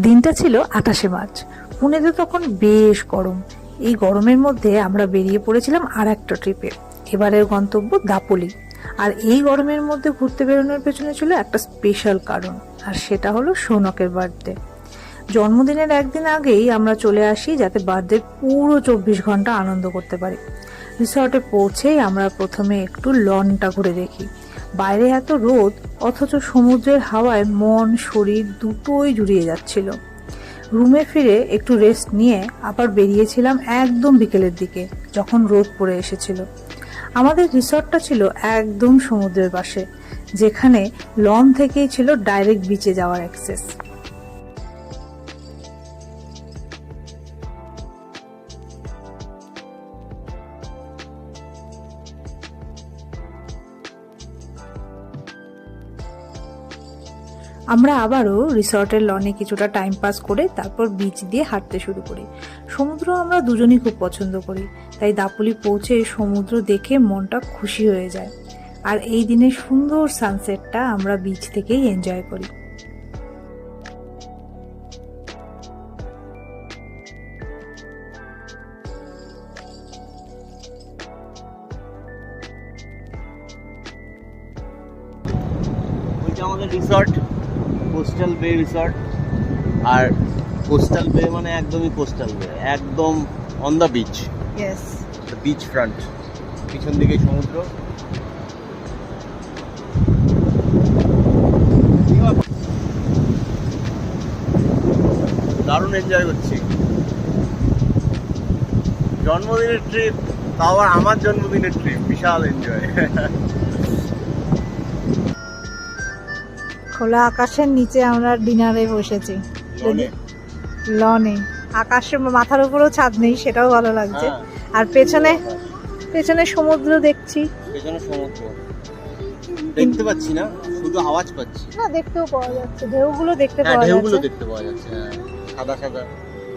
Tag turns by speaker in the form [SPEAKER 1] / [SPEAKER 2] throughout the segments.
[SPEAKER 1] দিনটা ছিল আঠাশে মার্চ পুনেতে তখন বেশ গরম। এই গরমের মধ্যে আমরা বেরিয়ে পড়েছিলাম আর একটা ট্রিপে এবারের গন্তব্য দাপোলি। আর এই গরমের মধ্যে ঘুরতে বেরোনোর পেছনে ছিল একটা স্পেশাল কারণ, আর সেটা হলো সৌনকের বার্থডে জন্মদিনের একদিন আগেই আমরা চলে আসি যাতে বার্থডে পুরো চব্বিশ ঘণ্টা আনন্দ করতে পারি। রিসর্টে পৌঁছেই আমরা প্রথমে একটু লনটা ঘুরে দেখি। বাইরে এত রোদ অথচ সমুদ্রের হাওয়ায় মন, শরীর দুটোই জুড়িয়ে যাচ্ছিল। রুমে ফিরে একটু রেস্ট নিয়ে আবার বেরিয়েছিলাম একদম বিকেলের দিকে, যখন রোদ পড়ে এসেছিল। আমাদের রিসর্টটা ছিল একদম সমুদ্রের পাশে, যেখানে লন থেকেই ছিল ডাইরেক্ট বিচে যাওয়ার অ্যাক্সেস আমরা আবারও রিসর্টের লনে কিছুটা টাইম পাস করে তারপর বিচ দিয়ে হাঁটতে শুরু করি। সমুদ্র আমরা দুজনই খুব পছন্দ করি, তাই দাপুলি পৌঁছে সমুদ্র দেখে মনটা খুশি হয়ে যায়। আর এই দিনের সুন্দর সানসেটটা আমরা বিচ থেকেই এনজয় করি।
[SPEAKER 2] বে রিসর্ট আর কোস্টাল বে মানে একদমই কোস্টাল বে একদম on the beach
[SPEAKER 1] yes
[SPEAKER 2] beach front পিছন দিকে সমুদ্র। দারুণ এনজয় করছি। জন্মদিনের ট্রিপ তাও আমার জন্মদিনের ট্রিপ বিশাল এনজয়
[SPEAKER 1] খোলা আকাশের নিচে আমরা ডিনারে বসেছি। লনে? আকাশের মাথার উপরেও ছাদ নেই সেটাও ভালো লাগছে।
[SPEAKER 2] হ্যাঁ।
[SPEAKER 1] আর পেছনে পেছনে সমুদ্র দেখছি।
[SPEAKER 2] পেছনে সমুদ্র। দেখতে পাচ্ছি না শুধু আওয়াজ পাচ্ছি।
[SPEAKER 1] না দেখতেও পাওয়া যাচ্ছে। ঢেউগুলো দেখতে
[SPEAKER 2] হ্যাঁ
[SPEAKER 1] পাওয়া
[SPEAKER 2] ঢেউগুলো দেখতে পাওয়া যাচ্ছে হ্যাঁ। সাদা সাদা।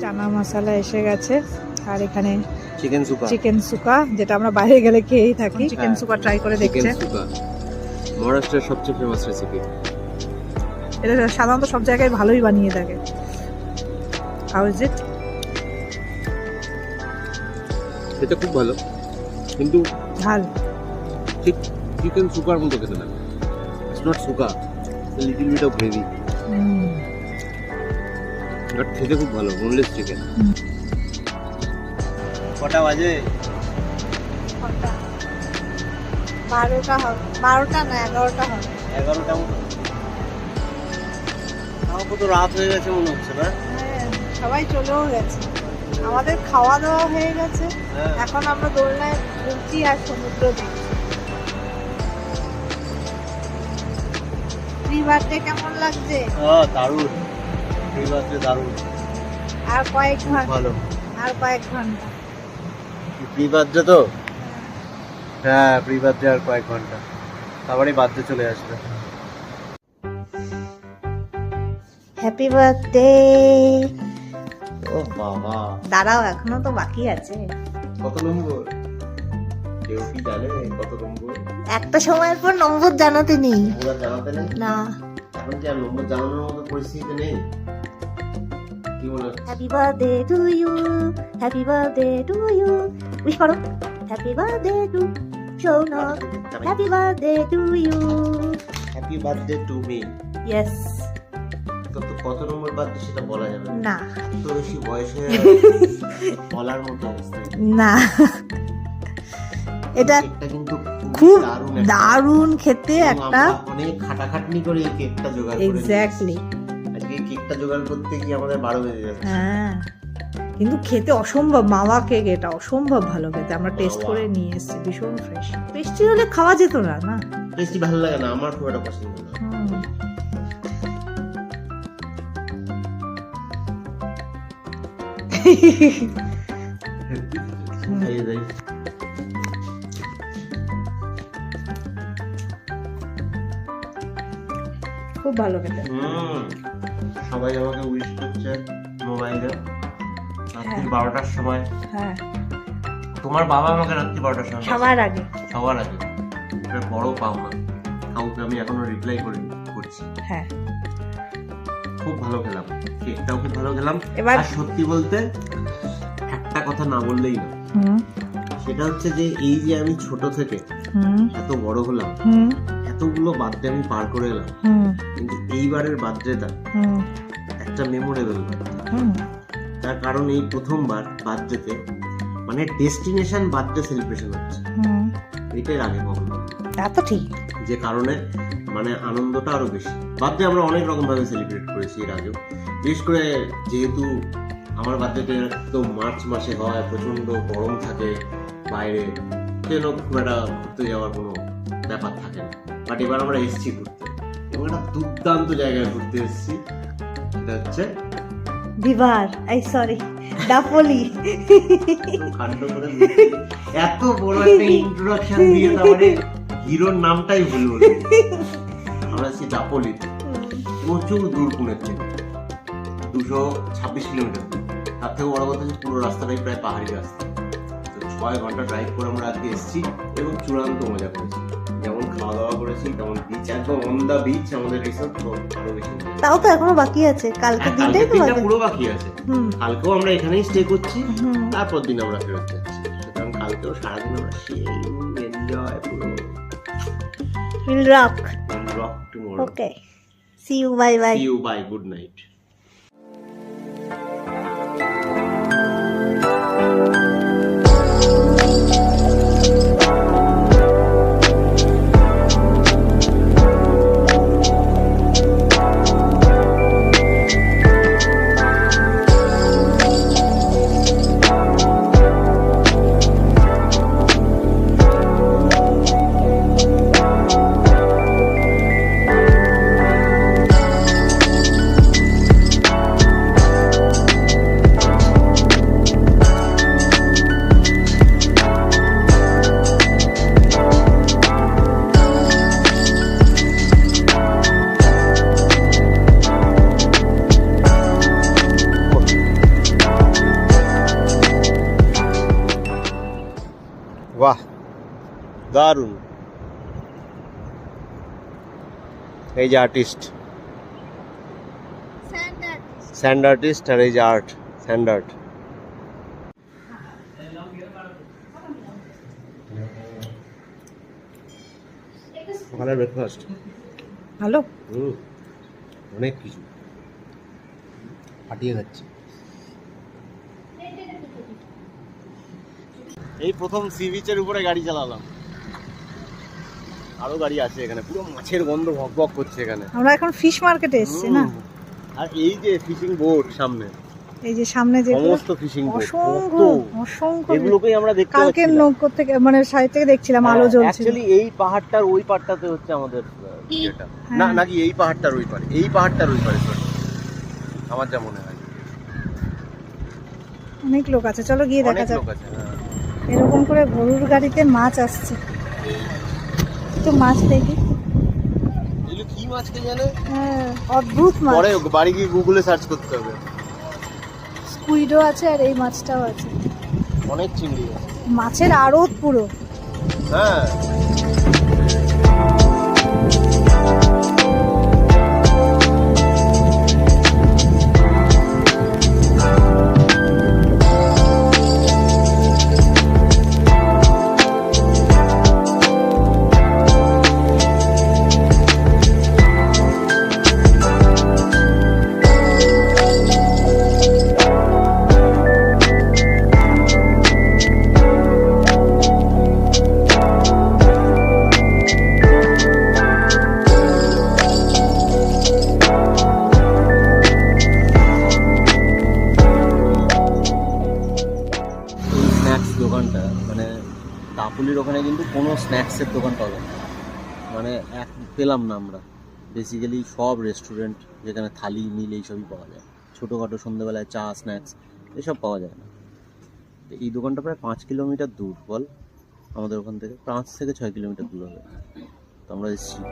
[SPEAKER 1] চানা মশলা এসে গেছে। আর এখানে
[SPEAKER 2] চিকেন সুকা
[SPEAKER 1] চিকেন সুকা যেটা আমরা বাইরে গেলে খেয়েই থাকি। চিকেন। সুকা ট্রাই করে দেখছে।
[SPEAKER 2] মহারাষ্ট্রের সবচেয়ে ফেমাস রেসিপি
[SPEAKER 1] এটা সাধারণত সব জায়গায় ভালোই বানিয়ে থাকে। হাউ ইজ ইট
[SPEAKER 2] এটা খুব ভালো। কিন্তু
[SPEAKER 1] ঝাল
[SPEAKER 2] ঠিক চিকেন সুকার মতো খেতে লাগে। It's not সুকা little bit of gravy but খেতে খুব ভালো বোনলেস চিকেন। কটা বাজে?
[SPEAKER 1] বারোটা হবে। বারোটা না এগারোটা হবে।
[SPEAKER 2] এগারোটা মতো। কত রাত হয়ে গেছে মনে হচ্ছে না?
[SPEAKER 1] হ্যাঁ সবাই চলেও গেছে। আমাদের খাওয়া দাওয়া হয়ে গেছে।
[SPEAKER 2] হ্যাঁ।
[SPEAKER 1] এখন আমরা দোলনায় ঘুরছি আর সমুদ্র দেখছি। প্রি বার্থডে কেমন লাগছে?
[SPEAKER 2] হ্যাঁ দারুণ। দারুণ।
[SPEAKER 1] আর কয়েক ঘণ্টা।
[SPEAKER 2] ভালো।
[SPEAKER 1] আর কয়েক ঘণ্টা।
[SPEAKER 2] প্রি বার্থডে তো? হ্যাঁ প্রি বার্থডে আর কয়েক ঘণ্টা। তারপরে বার্থডে চলে আসবে।
[SPEAKER 1] হ্যাপি বার্থডে
[SPEAKER 2] ও বাবা।
[SPEAKER 1] দাঁড়াও এখনও তো বাকি আছে।
[SPEAKER 2] কত নম্বর? কেউ কি জানে কত নম্বর?
[SPEAKER 1] একটা সময়ের পর নম্বর জানাতে নেই।
[SPEAKER 2] ওরা জানাতে নেই?
[SPEAKER 1] না।
[SPEAKER 2] এখন কি আর নম্বর জানানোর মতো পরিস্থিতি নেই? কি মনে
[SPEAKER 1] happy birthday to you happy birthday to you wish করো happy birthday to Shounak happy birthday to you
[SPEAKER 2] happy birthday to me
[SPEAKER 1] yes
[SPEAKER 2] কত নম্বর বার্থডে সেটা বলা যাবে না। বেশি বয়স হয়ে বলার মতো অবস্থা।
[SPEAKER 1] না। এটা
[SPEAKER 2] কিন্তু
[SPEAKER 1] খুব
[SPEAKER 2] দারুণ
[SPEAKER 1] খেতে একটা
[SPEAKER 2] অনেক খাটাখাটনি করে এই কেকটা জোগাড় করে
[SPEAKER 1] এক্স্যাক্টলি
[SPEAKER 2] আজকে কেকটা জোগাড় করতে গিয়ে আমাদের বারো বেজে যাচ্ছে।
[SPEAKER 1] হ্যাঁ। কিন্তু খেতে অসম্ভব মাওয়া কেক এটা অসম্ভব ভালো খেতে। আমরা টেস্ট করে নিয়ে এসেছি ভীষণ ফ্রেশ পেস্ট্রি হলে খাওয়া যেত না না?
[SPEAKER 2] টেস্টি ভালো লাগে না আমার খুব একটা পছন্দ না।
[SPEAKER 1] খুব ভালো খেতে।
[SPEAKER 2] সবাই আমাকে উইশ করছে মোবাইলে রাত্রি
[SPEAKER 1] হ্যাঁ।
[SPEAKER 2] বারোটার সময়।
[SPEAKER 1] হ্যাঁ।
[SPEAKER 2] তোমার বাবা আমাকে রাত্রি বারোটার সময়
[SPEAKER 1] সবার আগে।
[SPEAKER 2] সবার আগে। এটা বড় পাওনা। কাউকে আমি এখনও রিপ্লাই করি করছি।
[SPEAKER 1] হ্যাঁ।
[SPEAKER 2] খুব ভালো খেলাম। কেকটাও খুব ভালো খেলাম। আর সত্যি বলতে একটা কথা না বললেই না সেটা হচ্ছে যে এই যে আমি ছোট থেকে এত বড় হলাম এতগুলো বার্থডে আমি পার করে এলাম। কিন্তু এইবারের বার্থডেটা একটা মেমোরেবল তার কারণ এই প্রথমবার বার্থডেতে মানে ডেস্টিনেশন বার্থডে সেলিব্রেশন হচ্ছে। এটাই আগে কখনো
[SPEAKER 1] তা তো ঠিক।
[SPEAKER 2] যে কারণে মানে আনন্দটা আরও বেশি। বার্থডে আমরা অনেক রকম ভাবে সেলিব্রেট করেছি এর আগেও। বিশেষ করে যেহেতু আমার বার্থডেটা তো মার্চ মাসে হয় প্রচণ্ড গরম থাকে বাইরে সেজন্য খুব একটা ঘুরতে যাওয়ার কোনো ব্যাপার থাকে না। বাট এবার আমরা এসেছি ঘুরতে। এবং একটা দুর্দান্ত জায়গায় ঘুরতে এসেছি। সেটা হচ্ছে
[SPEAKER 3] বিভার এই সরি
[SPEAKER 2] বলছি। এত বড় একটা ইন্ট্রোডাকশন দিয়ে তারপরে হিরোর নামটাই ভুল বলি আমরা আছি দাপলিতে। প্রচুর দূর পুনের থেকে। দুশো ছাব্বিশ কিলোমিটার তার থেকে বড় কথা পুরো রাস্তাটাই প্রায় পাহাড়ি রাস্তা। তো ছয় ঘণ্টা ড্রাইভ করে আমরা আজকে এসেছি এবং চূড়ান্ত মজা করেছি। যেমন খাওয়া দাওয়া করেছি তেমন বিচ একদম অন দ্য বিচ আমাদের রিসোর্ট তো আরও বেশি।
[SPEAKER 3] তাও তো এখনও বাকি আছে। কালকে
[SPEAKER 2] হ্যাঁ,
[SPEAKER 3] দিনটাই তো বাকি
[SPEAKER 2] পুরো বাকি আছে। কালকেও আমরা এখানেই স্টে করছি তারপর দিন আমরা ফেরত যাচ্ছি। সুতরাং কালকেও সারাদিন আমরা সেই এনজয় পুরো
[SPEAKER 3] We'll rock.
[SPEAKER 2] We'll rock
[SPEAKER 3] tomorrow. Okay. See you. Bye
[SPEAKER 2] bye. See you. Bye. Good night. দারুণ। এই যে আর্টিস্ট স্যান্ড আর্টিস্ট আর এই যে আর্ট স্যান্ড আর্ট সকালের ব্রেকফাস্ট
[SPEAKER 1] ভালো?
[SPEAKER 2] হুম অনেক কিছু। ফাটিয়ে যাচ্ছে। এই প্রথম সি বিচের উপরে গাড়ি চালালাম। আরও গাড়ি আছে এখানে পুরো মাছের গন্ধ ভক ভক করছে এখানে।
[SPEAKER 1] আমরা এখন ফিশ মার্কেটে এসেছি না?
[SPEAKER 2] আর এই যে ফিশিং বোট সামনে
[SPEAKER 1] এই যে সামনে যে
[SPEAKER 2] সমস্ত ফিশিং বোট
[SPEAKER 1] অসংখ্য অসংখ্য
[SPEAKER 2] এগুলোকেই আমরা দেখতে
[SPEAKER 1] কালকের
[SPEAKER 2] পাচ্ছিলাম।
[SPEAKER 1] নৌকো থেকে মানে সাইড থেকে দেখছিলাম আলো জ্বলছিল।
[SPEAKER 2] অ্যাকচুয়ালি এই পাহাড়টার ওই পাড়টাতে হচ্ছে আমাদের আহ, না
[SPEAKER 1] হ্যাঁ।
[SPEAKER 2] নাকি এই পাহাড়টার ওই পারে এই পাহাড়টার ওই পারে sorry। আমার যা মনে হয়।
[SPEAKER 1] অনেক লোক আছে চলো গিয়ে দেখা যাক।
[SPEAKER 2] হ্যাঁ।
[SPEAKER 1] এরকম করে গরুর গাড়িতে মাছ আসছে। একটু মাছ দেখি।
[SPEAKER 2] এগুলো কি মাছ কে জানে?
[SPEAKER 1] হ্যাঁ অদ্ভুত মাছ।
[SPEAKER 2] পরে বাড়ি গিয়ে গুগলে সার্চ করতে হবে।
[SPEAKER 1] স্কুইডও আছে আর এই মাছটাও আছে।
[SPEAKER 2] অনেক চিংড়ি
[SPEAKER 1] মাছের আড়ত পুরো।
[SPEAKER 2] হ্যাঁ। পেলাম না আমরা। বেসিক্যালি সব রেস্টুরেন্ট যেখানে থালি মিল এইসবই পাওয়া যায়। ছোটোখাটো সন্ধ্যেবেলায় চা স্ন্যাক্স এসব পাওয়া যায় না। তো এই দোকানটা প্রায় পাঁচ কিলোমিটার দূর, বল? আমাদের ওখান থেকে পাঁচ থেকে ছয় কিলোমিটার দূর হবে। তো আমরা এসেছি।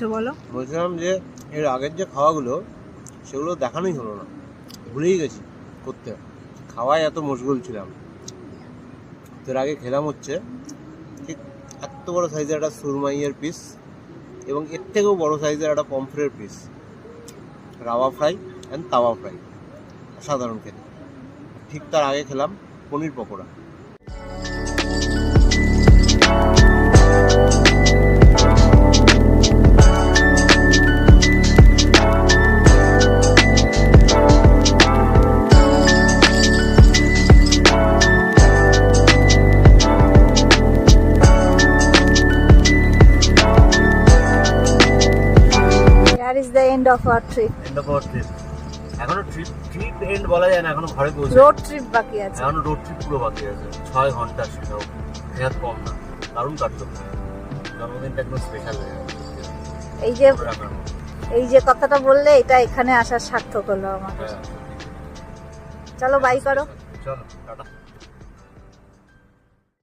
[SPEAKER 4] বলছো বলো?
[SPEAKER 2] বলছিলাম যে, এর আগের যে খাওয়াগুলো, সেগুলো দেখানোই হলো না। ভুলেই গেছি করতে। খাওয়ায় এত মশগুল ছিলাম। তোর আগে খেলাম হচ্ছে, ঠিক এত বড় সাইজের একটা সুরমাইয়ের পিস এবং এর থেকেও বড় সাইজের একটা pomfret piece rawa fry and tawa fry সাধারণ খেতে। ঠিক তার আগে খেলাম paneer pakora.
[SPEAKER 1] Of our trip.
[SPEAKER 2] End of our trip এখনও ট্রিপ ট্রিপ এন্ড বলা যায় না এখনও ঘরে পৌঁছে
[SPEAKER 1] রোড ট্রিপ বাকি আছে।
[SPEAKER 2] এখনও রোড ট্রিপ পুরো বাকি আছে। ছয় ঘণ্টা সেটাও নেহাত কম না। দারুণ কাটলো জন্মদিনটা একদম স্পেশাল হয়ে
[SPEAKER 1] এই যে। এই যে কথাটা বললে এটা এখানে আসার সার্থক হলো আমাদের।
[SPEAKER 2] হ্যাঁ।
[SPEAKER 1] চলো বাই করো।
[SPEAKER 2] চলো টাটা।